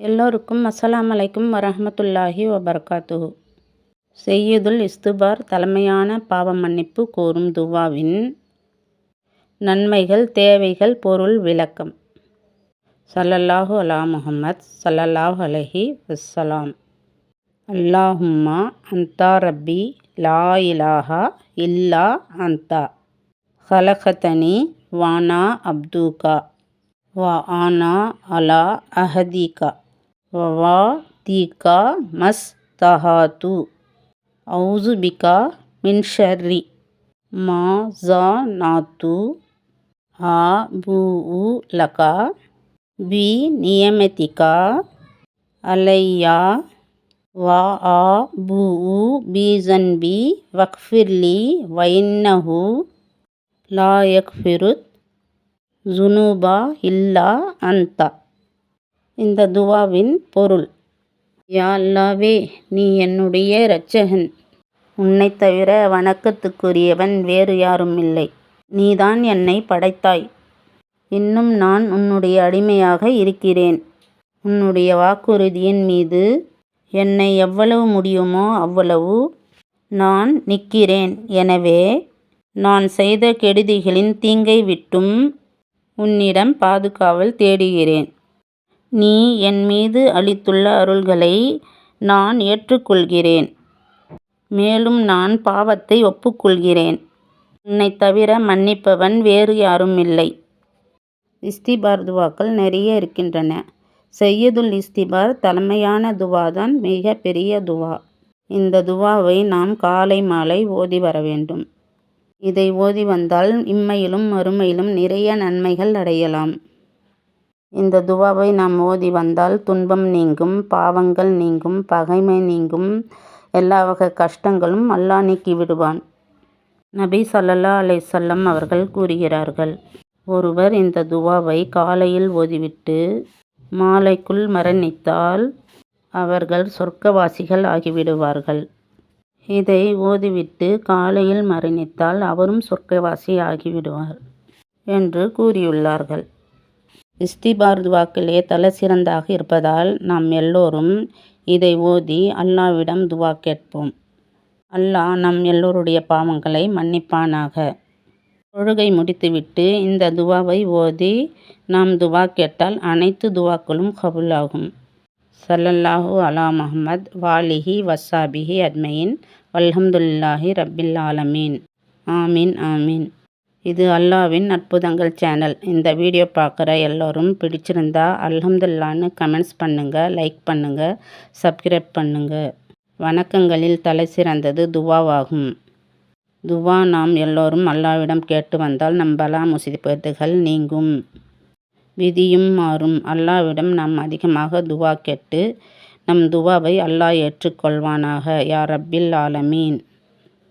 எல்லோருக்கும் அஸ்ஸலாமு அலைக்கும் வரஹ்மத்துல்லாஹி வபர்காத்து செய்யுதுல் இஸ்துபார் தலைமையான பாவ மன்னிப்பு கோரும் துவாவின் நன்மைகள் தேவைகள் பொருள் விளக்கம். சல்லல்லாஹு அலா முஹம்மத் சல்லல்லாஹு அலஹி வஸ்ஸலாம். அல்லாஹும்மா அந்தா ரப்பி லா இலாஹா இல்லா அந்தா ஹலகதனி வானா அப்துகா. வா ஆனா அலா அஹதிகா. வவா தீகா மஸ் தஹாத்து ஔசுபிகா பிகா மின் ஷர்ரி. மா ஜா நாத்து ஆ பூ லகா. பி நியமதிகா. அலையா. வா ஆ பூ பீசன்பி. வக்ஃபிர்லி வைன்னஹு. லா யக்ஃபிருத். ஜுனூபா இல்லா அந்தா. இந்த துவாவின் பொருள். யா அல்லாவே நீ என்னுடைய இரட்சகன். உன்னைத் தவிர வணக்கத்துக்குரியவன் வேறு யாரும் இல்லை நீதான் என்னை படைத்தாய். இன்னும் நான் உன்னுடைய அடிமையாக இருக்கிறேன். உன்னுடைய வாக்குறுதியின் மீது என்னை எவ்வளவு முடியுமோ அவ்வளவு நான் நிற்கிறேன். எனவே நான் செய்த கெடுதிகளின் தீங்கை விட்டும் உன்னிடம் பாதுகாவல் தேடுகிறேன். நீ என் மீது அளித்துள்ள அருள்களை நான் ஏற்றுக்கொள்கிறேன். மேலும் நான் பாவத்தை ஒப்புக்கொள்கிறேன். உன்னைத் தவிர மன்னிப்பவன் வேறு யாரும் இல்லை இஸ்திபார் துவாக்கள் நிறைய இருக்கின்றன. செய்யதுல் இஸ்திபார் தலைமையான துவா தான் மிக பெரிய துவா. இந்த துவாவை நாம் காலை மாலை ஓதி வர வேண்டும். இதை ஓதி வந்தால் இம்மையிலும் மறுமையிலும் நிறைய நன்மைகள் அடையலாம். இந்த துவாவை நாம் ஓதி வந்தால் துன்பம் நீங்கும் பாவங்கள் நீங்கும் பகைமை நீங்கும் எல்லா வகை கஷ்டங்களும் அல்லாஹ் நீக்கி விடுவான் நபி சல்லல்லா அலைசல்லம் அவர்கள் கூறுகிறார்கள் ஒருவர் இந்த துவாவை காலையில் ஓதிவிட்டு மாலைக்குள் மரணித்தால் அவர்கள் சொர்க்கவாசிகள் ஆகிவிடுவார்கள். இதை ஓதிவிட்டு காலையில் மரணித்தால் அவரும் சொர்க்கவாசி ஆகிவிடுவார் என்று கூறியுள்ளார்கள். இஸ்திபார் துவாக்களே தலை சிறந்தாக இருப்பதால் நாம் எல்லோரும் இதை ஓதி அல்லாவிடம் துவா கேட்போம். அல்லாஹ் நம் எல்லோருடைய பாவங்களை மன்னிப்பானாக. தொழுகை முடித்துவிட்டு இந்த துவாவை ஓதி நாம் துவா கேட்டால் அனைத்து துவாக்களும் கபுலாகும். சல்லல்லாஹு அலா முகமத் வாலிஹி வசாபிஹி அட்மையின் வல்ஹம்துல்லாஹி ரப்பில் ஆலமீன். ஆமீன் ஆமீன். இது அல்லாவின் அற்புதங்கள் சேனல் இந்த வீடியோ பார்க்குற எல்லோரும் பிடிச்சிருந்தா அல்ஹம்துல்லான்னு கமெண்ட்ஸ் பண்ணுங்கள் லைக் பண்ணுங்கள் சப்ஸ்கிரைப் பண்ணுங்கள் வணக்கங்களில் தலை சிறந்தது துவாவாகும். துவா நாம் எல்லோரும் அல்லாவிடம் கேட்டு வந்தால் நம் பலா முசிபத்துகள் நீங்கும். விதியும் மாறும். அல்லாவிடம் நாம் அதிகமாக துவா கேட்டு நம் துவாவை அல்லாஹ் ஏற்றுக்கொள்வானாக. யா ரப்பில் ஆலமீன்.